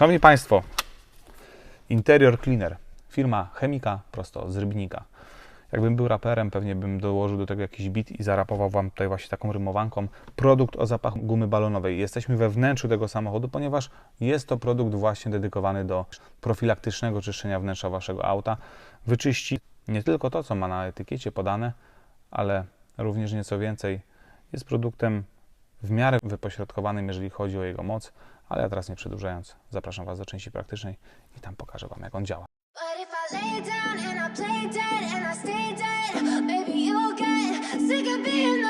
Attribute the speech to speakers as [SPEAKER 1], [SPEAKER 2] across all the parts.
[SPEAKER 1] Szanowni Państwo, Interior Cleaner, firma chemika prosto z Rybnika. Jakbym był raperem, pewnie bym dołożył do tego jakiś bit i zarapował Wam tutaj właśnie taką rymowanką. Produkt o zapachu gumy balonowej. Jesteśmy we wnętrzu tego samochodu, ponieważ jest to produkt właśnie dedykowany do profilaktycznego czyszczenia wnętrza Waszego auta. Wyczyści nie tylko to, co ma na etykiecie podane, ale również nieco więcej. Jest produktem w miarę wypośrodkowanym, jeżeli chodzi o jego moc, ale ja teraz nie przedłużając, zapraszam Was do części praktycznej i tam pokażę Wam, jak on działa.
[SPEAKER 2] But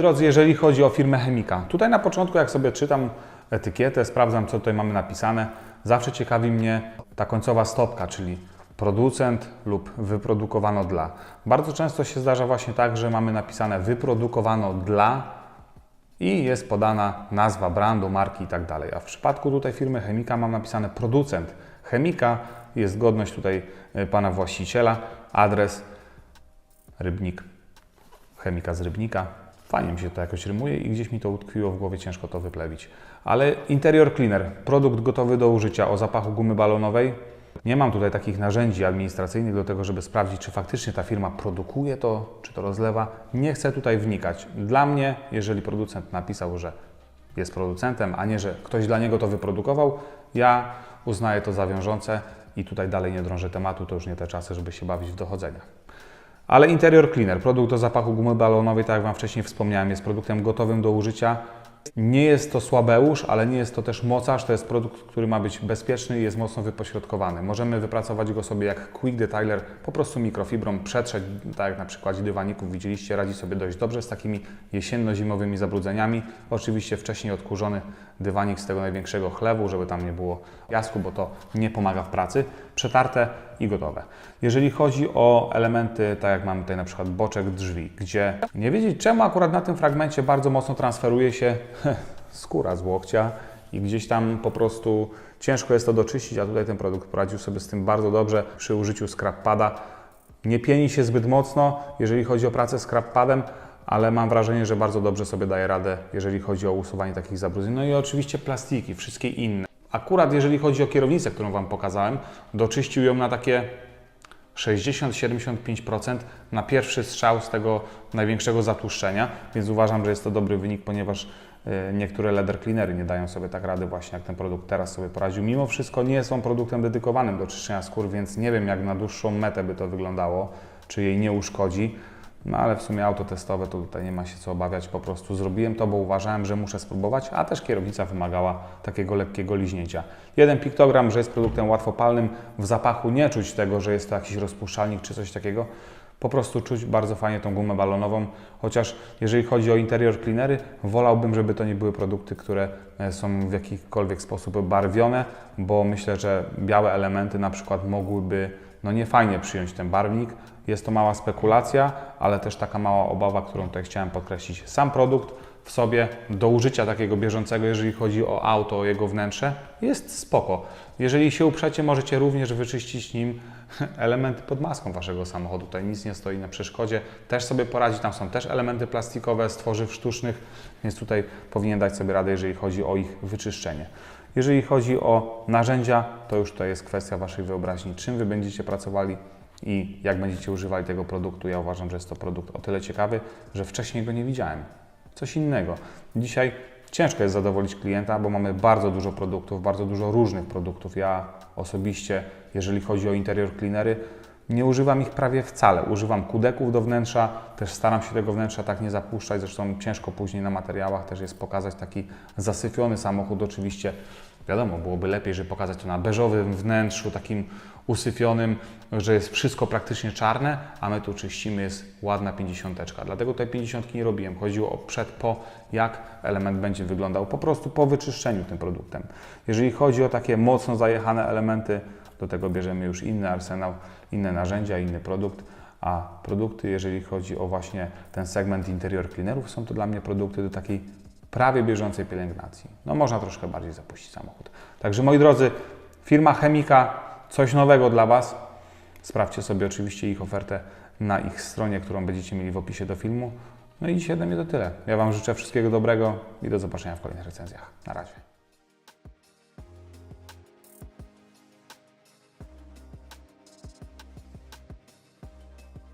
[SPEAKER 1] drodzy, jeżeli chodzi o firmę Chemika, tutaj na początku, jak sobie czytam etykietę, sprawdzam, co tutaj mamy napisane, zawsze ciekawi mnie ta końcowa stopka, czyli producent lub wyprodukowano dla. Bardzo często się zdarza właśnie tak, że mamy napisane wyprodukowano dla i jest podana nazwa brandu, marki i tak. A w przypadku tutaj firmy Chemika mam napisane producent Chemika, jest godność tutaj y, pana właściciela, adres Rybnik, chemika z Rybnika. Fajnie mi się to jakoś rymuje i gdzieś mi to utkwiło w głowie, ciężko to wyplewić. Ale Interior Cleaner, produkt gotowy do użycia o zapachu gumy balonowej. Nie mam tutaj takich narzędzi administracyjnych do tego, żeby sprawdzić, czy faktycznie ta firma produkuje to, czy to rozlewa. Nie chcę tutaj wnikać. Dla mnie, jeżeli producent napisał, że jest producentem, a nie, że ktoś dla niego to wyprodukował, ja uznaję to za wiążące i tutaj dalej nie drążę tematu, to już nie te czasy, żeby się bawić w dochodzenia. Ale Interior Cleaner, produkt do zapachu gumy balonowej, tak jak Wam wcześniej wspomniałem, jest produktem gotowym do użycia. Nie jest to słabeusz, ale nie jest to też mocarz. To jest produkt, który ma być bezpieczny i jest mocno wypośrodkowany. Możemy wypracować go sobie jak Quick Detailer, po prostu mikrofibrą, przetrzeć, tak jak na przykładzie dywaników widzieliście, radzi sobie dość dobrze z takimi jesienno-zimowymi zabrudzeniami. Oczywiście wcześniej odkurzony dywanik z tego największego chlewu, żeby tam nie było piasku, bo to nie pomaga w pracy. Przetarte i gotowe. Jeżeli chodzi o elementy, tak jak mamy tutaj na przykład boczek drzwi, gdzie nie wiedzieć czemu akurat na tym fragmencie bardzo mocno transferuje się skóra z łokcia i gdzieś tam po prostu ciężko jest to doczyścić, a tutaj ten produkt poradził sobie z tym bardzo dobrze przy użyciu scrap pada. Nie pieni się zbyt mocno, jeżeli chodzi o pracę scrap padem, ale mam wrażenie, że bardzo dobrze sobie daje radę, jeżeli chodzi o usuwanie takich zabrudzeń. No i oczywiście plastiki, wszystkie inne. Akurat jeżeli chodzi o kierownicę, którą Wam pokazałem, doczyścił ją na takie 60-75% na pierwszy strzał z tego największego zatłuszczenia, więc uważam, że jest to dobry wynik, ponieważ e, niektóre leather cleanery nie dają sobie tak rady właśnie jak ten produkt teraz sobie poradził. Mimo wszystko nie są produktem dedykowanym do czyszczenia skór, więc nie wiem jak na dłuższą metę by to wyglądało, czy jej nie uszkodzi. No ale w sumie auto testowe to tutaj nie ma się co obawiać, po prostu zrobiłem to, bo uważałem, że muszę spróbować, a też kierownica wymagała takiego lekkiego liźnięcia. Jeden piktogram, że jest produktem łatwopalnym, w zapachu nie czuć tego, że jest to jakiś rozpuszczalnik czy coś takiego. Po prostu czuć bardzo fajnie tą gumę balonową, chociaż jeżeli chodzi o interior cleanery, wolałbym, żeby to nie były produkty, które e, są w jakikolwiek sposób barwione, bo myślę, że białe elementy na przykład mogłyby no nie fajnie przyjąć ten barwnik. Jest to mała spekulacja, ale też taka mała obawa, którą tutaj chciałem podkreślić. Sam produkt w sobie do użycia takiego bieżącego, jeżeli chodzi o auto, o jego wnętrze, jest spoko. Jeżeli się uprzecie, możecie również wyczyścić nim elementy pod maską Waszego samochodu. Tutaj nic nie stoi na przeszkodzie. Też sobie poradzi, tam są też elementy plastikowe z tworzyw sztucznych, więc tutaj powinien dać sobie radę, jeżeli chodzi o ich wyczyszczenie. Jeżeli chodzi o narzędzia, to już to jest kwestia Waszej wyobraźni, czym Wy będziecie pracowali i jak będziecie używali tego produktu. Ja uważam, że jest to produkt o tyle ciekawy, że wcześniej go nie widziałem. Coś innego. Dzisiaj ciężko jest zadowolić klienta, bo mamy bardzo dużo produktów, bardzo dużo różnych produktów. Ja osobiście, jeżeli chodzi o interior cleanery, nie używam ich prawie wcale. Używam kudeków do wnętrza, też staram się tego wnętrza tak nie zapuszczać. Zresztą ciężko później na materiałach też jest pokazać taki zasyfiony samochód. Oczywiście wiadomo, byłoby lepiej, żeby pokazać to na beżowym wnętrzu, takim usyfionym, że jest wszystko praktycznie czarne, a my tu czyścimy, jest ładna pięćdziesiąteczka. Dlatego tej pięćdziesiątki nie robiłem. Chodziło o przed, po, jak element będzie wyglądał po prostu po wyczyszczeniu tym produktem. Jeżeli chodzi o takie mocno zajechane elementy, do tego bierzemy już inny arsenał, inne narzędzia, inny produkt. A produkty, jeżeli chodzi o właśnie ten segment interior cleanerów, są to dla mnie produkty do takiej prawie bieżącej pielęgnacji. No można troszkę bardziej zapuścić samochód. Także moi drodzy, firma Chemika, coś nowego dla Was. Sprawdźcie sobie oczywiście ich ofertę na ich stronie, którą będziecie mieli w opisie do filmu. No i dzisiaj ode mnie to tyle. Ja Wam życzę wszystkiego dobrego i do zobaczenia w kolejnych recenzjach. Na razie.